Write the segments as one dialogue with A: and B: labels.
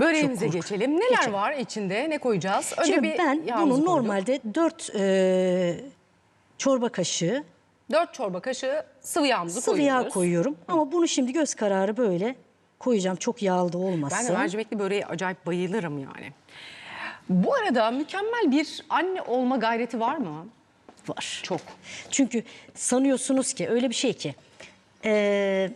A: Böreğimize geçelim. Neler
B: Geçelim.
A: var içinde? Ne koyacağız? Önce
B: Şimdi
A: bir
B: ben
A: yağımızı
B: bunu
A: koyduk.
B: normalde 4 çorba kaşığı
A: 4 çorba kaşığı sıvı yağımızı
B: sıvı
A: koyuyoruz.
B: yağ koyuyorum. Ama bunu şimdi göz kararı böyle koyacağım. Çok yağlı da olmasın.
A: Ben de mercimekli böreğe acayip bayılırım yani. Bu arada mükemmel bir anne olma gayreti var mı?
B: var.
A: Çok.
B: Çünkü sanıyorsunuz ki öyle bir şey ki eee,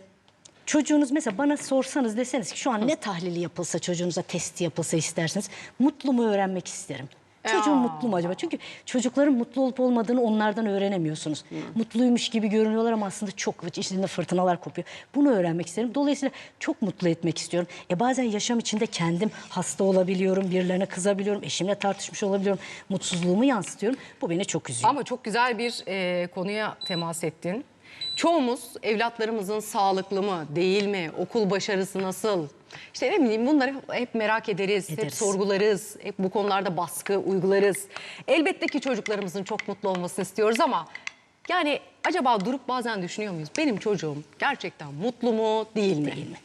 B: çocuğunuz mesela bana sorsanız deseniz ki şu an ne tahlili yapılsa çocuğunuza testi yapılsa isterseniz mutlu mu öğrenmek isterim. Çocuğum mutlu mu acaba? Çünkü çocukların mutlu olup olmadığını onlardan öğrenemiyorsunuz. Mutluymuş gibi görünüyorlar ama aslında çok içinde fırtınalar kopuyor. Bunu öğrenmek isterim. Dolayısıyla çok mutlu etmek istiyorum. E bazen yaşam içinde kendim hasta olabiliyorum, birilerine kızabiliyorum, eşimle tartışmış olabiliyorum. Mutsuzluğumu yansıtıyorum. Bu beni çok üzüyor.
A: Ama çok güzel bir e, konuya temas ettin. Çoğumuz evlatlarımızın sağlıklı mı, değil mi, okul başarısı nasıl? İşte ne bileyim bunları hep merak ederiz, hep
B: Ederiz.
A: sorgularız, hep bu konularda baskı uygularız. Elbette ki çocuklarımızın çok mutlu olmasını istiyoruz ama yani acaba durup bazen düşünüyor muyuz? Benim çocuğum gerçekten mutlu mu, değil mi?
B: Değil mi?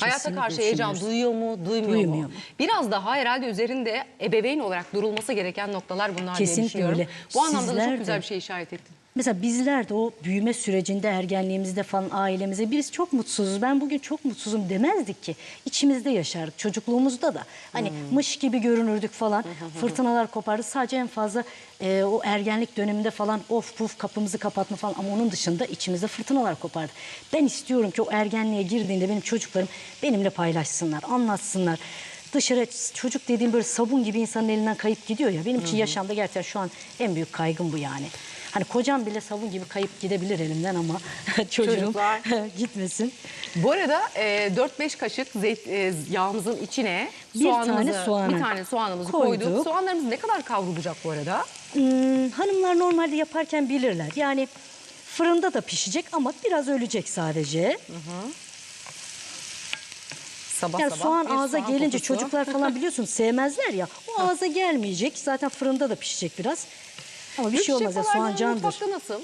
A: Hayata karşı heyecan duyuyor mu, duymuyor,
B: Duymuyor
A: mu?
B: mu?
A: Biraz daha herhalde üzerinde ebeveyn olarak durulması gereken noktalar bunlar diye
B: Kesinlikle
A: düşünüyorum.
B: öyle.
A: Bu anlamda da
B: Sizler
A: çok
B: de-
A: güzel bir şey işaret ettin.
B: Mesela bizler de o büyüme sürecinde, ergenliğimizde falan ailemize biz çok mutsuzuz. Ben bugün çok mutsuzum demezdik ki. İçimizde yaşardık çocukluğumuzda da. Hani mış gibi görünürdük falan. Fırtınalar kopardı. Sadece en fazla e, o ergenlik döneminde falan of puf kapımızı kapatma falan. Ama onun dışında içimizde fırtınalar kopardı. Ben istiyorum ki o ergenliğe girdiğinde benim çocuklarım benimle paylaşsınlar, anlatsınlar. Dışarı çocuk dediğim böyle sabun gibi insanın elinden kayıp gidiyor ya. Benim için yaşamda gerçekten şu an en büyük kaygım bu yani. Hani kocam bile sabun gibi kayıp gidebilir elimden ama çocuğum
A: Çocuklar.
B: gitmesin.
A: Bu arada e, 4-5 kaşık zeyt, e, yağımızın içine
B: Bir
A: soğanımızı,
B: tane soğanı
A: bir tane soğanımızı koyduk.
B: koyduk.
A: Soğanlarımız ne kadar kavrulacak bu arada?
B: Hmm, hanımlar normalde yaparken bilirler. Yani fırında da pişecek ama biraz ölecek sadece.
A: Sabah
B: Yani
A: sabah
B: soğan
A: bir
B: ağza gelince
A: kokusu.
B: çocuklar falan biliyorsun sevmezler ya. O ağza gelmeyecek. Zaten fırında da pişecek biraz. Ama bir şey
A: Gökçe
B: olmaz ya soğan candır.
A: Mutfakta nasıl?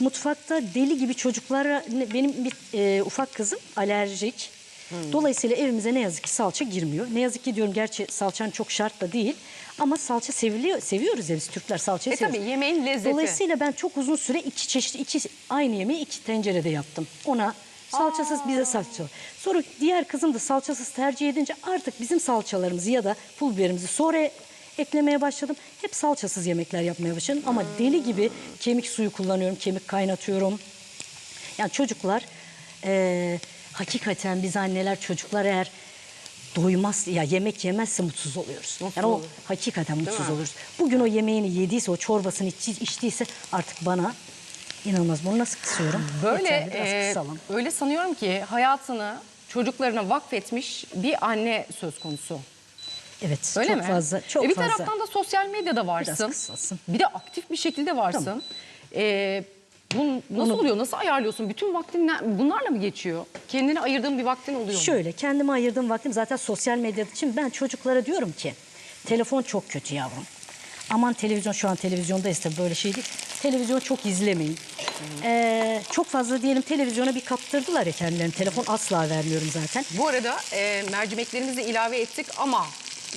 B: Mutfakta deli gibi çocuklara benim bir e, ufak kızım alerjik.
A: Hmm.
B: Dolayısıyla evimize ne yazık ki salça girmiyor. Ne yazık ki diyorum gerçi salçan çok şart da değil. Ama salça seviliyor, seviyoruz ya biz Türkler salçayı
A: E
B: seviyoruz.
A: tabii yemeğin lezzeti.
B: Dolayısıyla ben çok uzun süre iki çeşit, iki aynı yemeği iki tencerede yaptım. Ona salçasız bize salça. Sonra diğer kızım da salçasız tercih edince artık bizim salçalarımızı ya da pul biberimizi sonra eklemeye başladım. Hep salçasız yemekler yapmaya başladım. Ama deli gibi kemik suyu kullanıyorum, kemik kaynatıyorum. Yani çocuklar eee, hakikaten biz anneler çocuklar eğer doymaz ya yemek yemezse mutsuz oluyoruz.
A: Mutsuz
B: yani o
A: olur.
B: hakikaten mutsuz
A: mi?
B: oluruz. Bugün o yemeğini yediyse, o çorbasını içti, içtiyse artık bana inanılmaz. Bunu nasıl kısıyorum?
A: Böyle e,
B: kısalım.
A: öyle sanıyorum ki hayatını çocuklarına vakfetmiş bir anne söz konusu.
B: Evet,
A: Öyle
B: çok
A: mi?
B: fazla, çok
A: e bir
B: fazla.
A: taraftan da sosyal medyada varsın. Bir de aktif bir şekilde varsın.
B: Tamam.
A: E, bu nasıl
B: Bunu-
A: oluyor? Nasıl ayarlıyorsun? Bütün vaktin bunlarla mı geçiyor? Kendine ayırdığın bir vaktin oluyor mu?
B: Şöyle kendime ayırdığım vaktim zaten sosyal medya için ben çocuklara diyorum ki telefon çok kötü yavrum. Aman televizyon şu an televizyondayız tabii böyle şey değil. Televizyon çok izlemeyin. Ee, çok fazla diyelim televizyona bir kaptırdılar ya kendilerini. Telefon asla vermiyorum zaten.
A: Bu arada e, mercimeklerimizi ilave ettik ama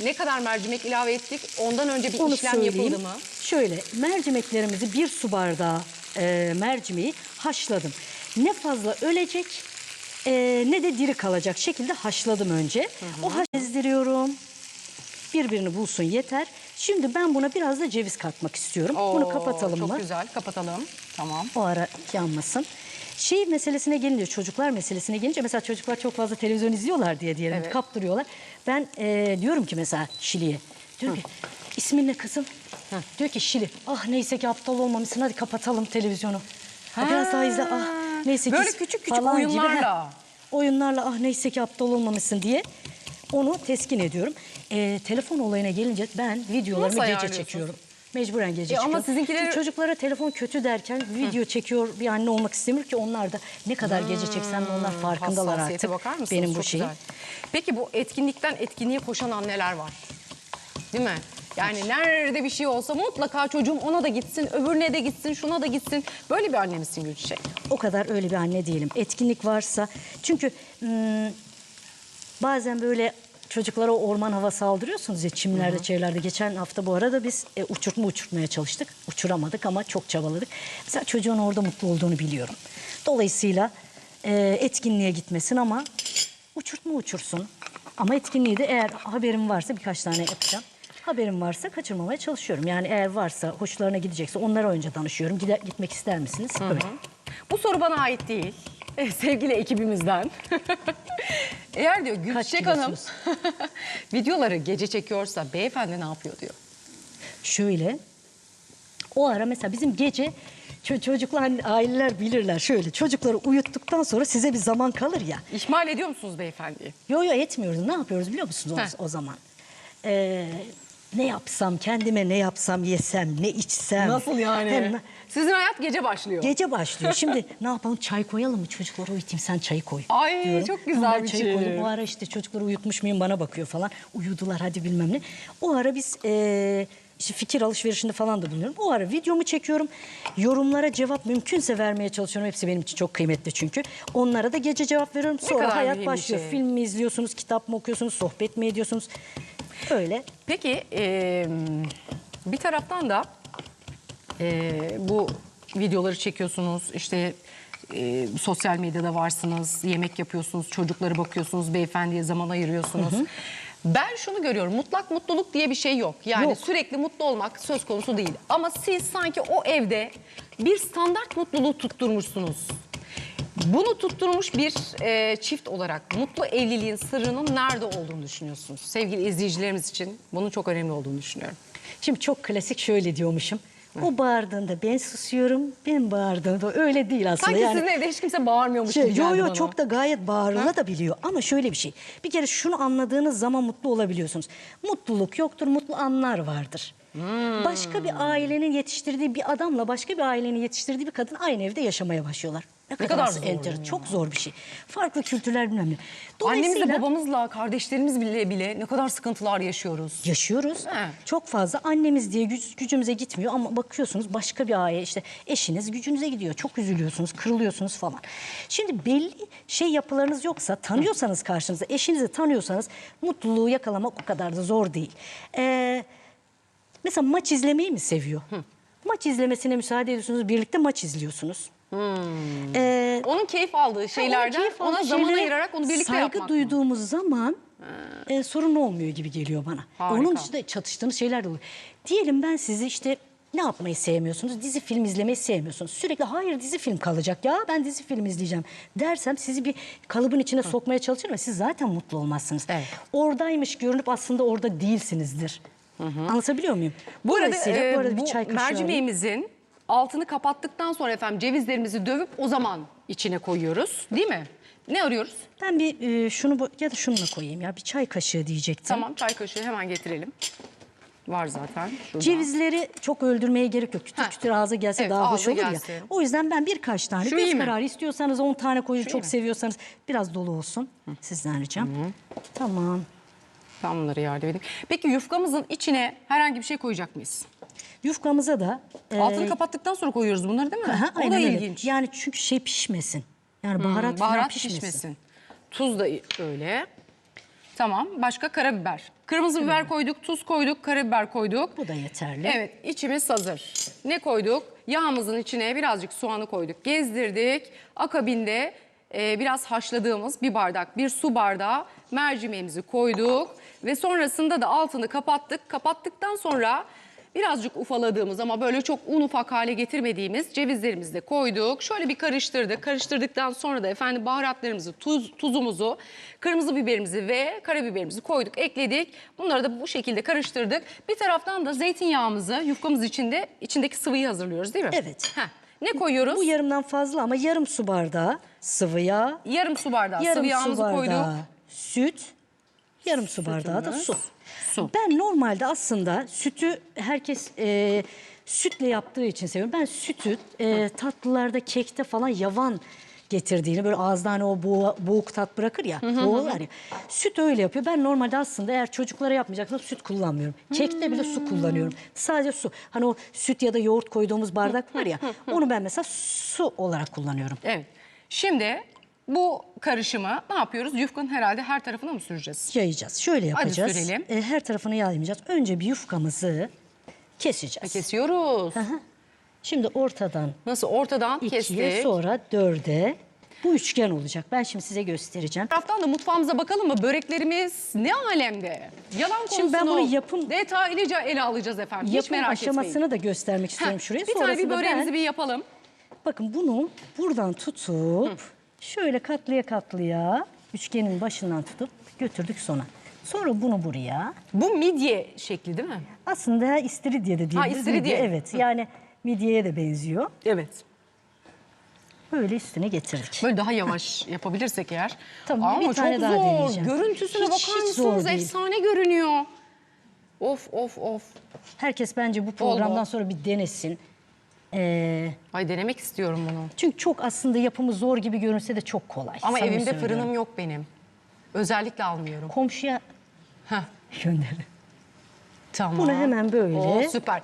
A: ne kadar mercimek ilave ettik? Ondan önce bir
B: Onu
A: işlem
B: söyleyeyim.
A: yapıldı mı?
B: Şöyle mercimeklerimizi bir su bardağı e, mercimeği haşladım. Ne fazla ölecek e, ne de diri kalacak şekilde haşladım önce. O haş ezdiriyorum. Birbirini bulsun yeter. Şimdi ben buna biraz da ceviz katmak istiyorum. Bunu
A: Oo,
B: kapatalım
A: çok
B: mı?
A: güzel. Kapatalım. Tamam.
B: O ara yanmasın. Şey meselesine gelince, çocuklar meselesine gelince mesela çocuklar çok fazla televizyon izliyorlar diye diyelim
A: Evet.
B: kaptırıyorlar. Ben e, diyorum ki mesela Şili'ye, diyor ki ismin ne kızım? Diyor ki Şili. Ah neyse ki aptal olmamışsın hadi kapatalım televizyonu. Ha, biraz daha izle. Ah neyse ki
A: Böyle küçük küçük
B: falan gibi.
A: oyunlarla.
B: Ha, oyunlarla ah neyse ki aptal olmamışsın diye onu teskin ediyorum. E, telefon olayına gelince ben videolarımı
A: Nasıl
B: gece çekiyorum. Mecburen gece
A: E ama sizinkileri-
B: Çünkü çocuklara telefon kötü derken video çekiyor bir anne olmak istemiyor ki onlar da ne kadar gece çeksem de onlar farkındalar
A: Hmm,
B: artık.
A: bakar mısınız?
B: Benim bu şeyim.
A: güzel. Peki bu etkinlikten etkinliğe koşan anneler var. Değil mi? Yani nerede bir şey olsa mutlaka çocuğum ona da gitsin, öbürüne de gitsin, şuna da gitsin. Böyle bir anne misin Gülçiçek?
B: O kadar öyle bir anne değilim. Etkinlik varsa çünkü hmm, bazen böyle çocuklara orman havası aldırıyorsunuz ya çimlerde, çevrelerde. Geçen hafta bu arada biz e, uçurtma uçurtmaya çalıştık. Uçuramadık ama çok çabaladık. Mesela çocuğun orada mutlu olduğunu biliyorum. Dolayısıyla e, etkinliğe gitmesin ama uçurtma uçursun. Ama etkinliği de eğer haberim varsa birkaç tane yapacağım. Haberim varsa kaçırmamaya çalışıyorum. Yani eğer varsa, hoşlarına gidecekse onlara önce danışıyorum. Gider, gitmek ister misiniz? Evet.
A: Bu soru bana ait değil. Sevgili ekibimizden. Eğer diyor Gülçiçek Hanım videoları gece çekiyorsa beyefendi ne yapıyor diyor.
B: Şöyle, o ara mesela bizim gece ço- çocuklar, hani aileler bilirler şöyle. Çocukları uyuttuktan sonra size bir zaman kalır ya.
A: İhmal ediyor musunuz beyefendiyi?
B: Yo yo etmiyoruz. Ne yapıyoruz biliyor musunuz o, o zaman? Ee, ne yapsam, kendime ne yapsam, yesem, ne içsem.
A: Nasıl yani?
B: Hem-
A: Sizin hayat gece başlıyor.
B: Gece başlıyor. Şimdi ne yapalım çay koyalım mı çocukları uyutayım sen çayı koy.
A: Ay, çok güzel
B: ben
A: bir
B: çayı
A: şey.
B: koydum. O ara işte çocukları uyutmuş muyum bana bakıyor falan. Uyudular hadi bilmem ne. O ara biz eee, işte fikir alışverişinde falan da bulunuyorum. O ara videomu çekiyorum. Yorumlara cevap mümkünse vermeye çalışıyorum. Hepsi benim için çok kıymetli çünkü. Onlara da gece cevap veriyorum. Sonra
A: kadar
B: hayat
A: mühim bir
B: başlıyor.
A: şey.
B: Film mi izliyorsunuz, kitap mı okuyorsunuz, sohbet mi ediyorsunuz? Öyle.
A: Peki e, bir taraftan da e, bu videoları çekiyorsunuz işte e, sosyal medyada varsınız yemek yapıyorsunuz çocukları bakıyorsunuz beyefendiye zaman ayırıyorsunuz. Ben şunu görüyorum mutlak mutluluk diye bir şey yok. Yani
B: Yok.
A: sürekli mutlu olmak söz konusu değil. Ama siz sanki o evde bir standart mutluluğu tutturmuşsunuz. Bunu tutturmuş bir e, çift olarak mutlu evliliğin sırrının nerede olduğunu düşünüyorsunuz? Sevgili izleyicilerimiz için bunun çok önemli olduğunu düşünüyorum.
B: Şimdi çok klasik şöyle diyormuşum. O bağırdığında ben susuyorum, ben bağırdığımda öyle değil aslında.
A: Sanki
B: yani,
A: sizin evde hiç kimse bağırmıyormuş
B: Şey,
A: gibi geldi
B: yo yo
A: bana.
B: çok da gayet bağırılabiliyor ama şöyle bir şey. Bir kere şunu anladığınız zaman mutlu olabiliyorsunuz. Mutluluk yoktur, mutlu anlar vardır.
A: Hmm.
B: Başka bir ailenin yetiştirdiği bir adamla başka bir ailenin yetiştirdiği bir kadın aynı evde yaşamaya başlıyorlar. Ne kadar,
A: kadar ya.
B: Çok zor bir şey. Farklı kültürler bilmem ne.
A: Annemizle babamızla kardeşlerimiz bile bile ne kadar sıkıntılar yaşıyoruz.
B: Yaşıyoruz.
A: He.
B: Çok fazla annemiz diye güc- gücümüze gitmiyor ama bakıyorsunuz başka bir aile işte eşiniz gücünüze gidiyor. Çok üzülüyorsunuz, kırılıyorsunuz falan. Şimdi belli şey yapılarınız yoksa, tanıyorsanız karşınızda, eşinizi tanıyorsanız mutluluğu yakalamak o kadar da zor değil. Ee, mesela maç izlemeyi mi seviyor? Maç izlemesine müsaade ediyorsunuz, birlikte maç izliyorsunuz. Ee,
A: Onun keyif aldığı şeylerden
B: keyif
A: ona zaman
B: şeylere
A: ayırarak onu birlikte
B: saygı
A: yapmak. mı?
B: duyduğumuz zaman e, sorun olmuyor gibi geliyor bana.
A: Harika.
B: Onun dışında çatıştığınız şeyler de oluyor. Diyelim ben sizi işte ne yapmayı sevmiyorsunuz? Dizi film izlemeyi sevmiyorsunuz. Sürekli hayır dizi film kalacak ya ben dizi film izleyeceğim dersem sizi bir kalıbın içine sokmaya çalışırım ve siz zaten mutlu olmazsınız.
A: Evet.
B: Oradaymış görünüp aslında orada değilsinizdir. Anlatabiliyor muyum?
A: Bu arada, e,
B: bu arada bir çay kaşığı
A: mercimeğimizin altını kapattıktan sonra efendim cevizlerimizi dövüp o zaman içine koyuyoruz. Değil mi? Ne arıyoruz?
B: Ben bir e, şunu bu- ya da şununla koyayım ya bir çay kaşığı diyecektim.
A: Tamam çay kaşığı hemen getirelim. Var zaten. şurada.
B: Cevizleri çok öldürmeye gerek yok. Kütür
A: Ha.
B: kütür ağza gelse
A: Evet,
B: daha hoş
A: ağza
B: olur ya.
A: gelsin.
B: O yüzden ben birkaç tane
A: Şu iyi
B: göz
A: mi?
B: kararı istiyorsanız 10 tane koyun. Çok
A: mi?
B: seviyorsanız biraz dolu olsun. Sizden ricam. Tamam.
A: Ben bunları yardım edeyim. Peki yufkamızın içine herhangi bir şey koyacak mıyız?
B: Yufkamıza da e,
A: Altını kapattıktan sonra koyuyoruz bunları değil mi?
B: aha,
A: o da
B: öyle.
A: ilginç.
B: Yani çünkü şey pişmesin. Yani baharat, falan
A: Baharat
B: pişmesin.
A: pişmesin. Tuz da öyle. Tamam. Başka karabiber. Kırmızı biber koyduk, tuz koyduk, karabiber koyduk.
B: Bu da yeterli.
A: Evet, içimiz hazır. Ne koyduk? Yağımızın içine birazcık soğanı koyduk, gezdirdik. Akabinde e, biraz haşladığımız bir bardak, bir su bardağı mercimeğimizi koyduk. Ve sonrasında da altını kapattık. Kapattıktan sonra birazcık ufaladığımız ama böyle çok un ufak hale getirmediğimiz cevizlerimizi de koyduk. Şöyle bir karıştırdık. Karıştırdıktan sonra da efendim baharatlarımızı, tuz, tuzumuzu, kırmızı biberimizi ve karabiberimizi koyduk, ekledik. Bunları da bu şekilde karıştırdık. Bir taraftan da zeytinyağımızı yufkamız içinde içindeki sıvıyı hazırlıyoruz değil mi?
B: Evet.
A: Heh. Ne koyuyoruz?
B: Bu yarımdan fazla ama yarım su bardağı sıvı yağ,
A: Yarım su bardağı
B: yarım
A: sıvı
B: su
A: yağımızı
B: bardağı
A: koyduk.
B: süt, yarım su bardağı da su.
A: su.
B: Ben normalde aslında sütü herkes e, sütle yaptığı için seviyorum. Ben sütü e, tatlılarda, kekte falan yavan getirdiğini böyle ağızda hani o boğ, boğuk tat bırakır ya boğular ya. Süt öyle yapıyor. Ben normalde aslında eğer çocuklara yapmayacaksam süt kullanmıyorum. Kekte bile su kullanıyorum. Sadece su. Hani o süt ya da yoğurt koyduğumuz bardak var ya onu ben mesela su olarak kullanıyorum.
A: Evet. Şimdi bu karışımı ne yapıyoruz? Yufkanın herhalde her tarafına mı süreceğiz?
B: Yayacağız. Şöyle
A: Hadi
B: yapacağız.
A: sürelim.
B: E, her tarafını yaymayacağız. Önce bir yufkamızı keseceğiz.
A: Kesiyoruz.
B: Şimdi ortadan
A: Nasıl? Ortadan
B: ikiye
A: kestik.
B: sonra dörde bu üçgen olacak. Ben şimdi size göstereceğim.
A: Taraftan da mutfağımıza bakalım mı? Böreklerimiz ne alemde? Yalan konusunu
B: Şimdi ben bunu yapım-
A: detaylıca ele alacağız efendim. Hiç
B: Yapım
A: merak
B: aşamasını
A: etmeyin.
B: da göstermek istiyorum
A: Heh,
B: şuraya.
A: bir tane bir
B: Sonrasında
A: böreğimizi
B: ben-
A: bir yapalım.
B: Bakın bunu buradan tutup şöyle katlıya katlıya üçgenin başından tutup götürdük sona. Sonra bunu buraya
A: Bu midye şekli değil mi?
B: aslında istiridye de diyebiliriz.
A: istiridye.
B: Midye, Evet yani midyeye de benziyor.
A: Evet.
B: Böyle üstüne getirdik.
A: Böyle daha yavaş yapabilirsek eğer.
B: Tamam,
A: Ama
B: bir tane
A: çok
B: daha
A: zor.
B: deneyeceğim.
A: Görüntüsüne
B: Hiç-
A: bakar
B: hiç
A: mısınız? Efsane görünüyor. Of of of.
B: Herkes bence bu programdan sonra bir denesin. Ee,
A: Ay denemek istiyorum bunu.
B: çünkü çok aslında yapımı zor gibi görünse de çok kolay.
A: Ama
B: Samimi
A: evimde
B: söylüyorum.
A: fırınım yok benim. Özellikle almıyorum.
B: Komşuya
A: Heh,
B: gönderin.
A: tamam.
B: Bunu hemen böyle.
A: Oo, süper.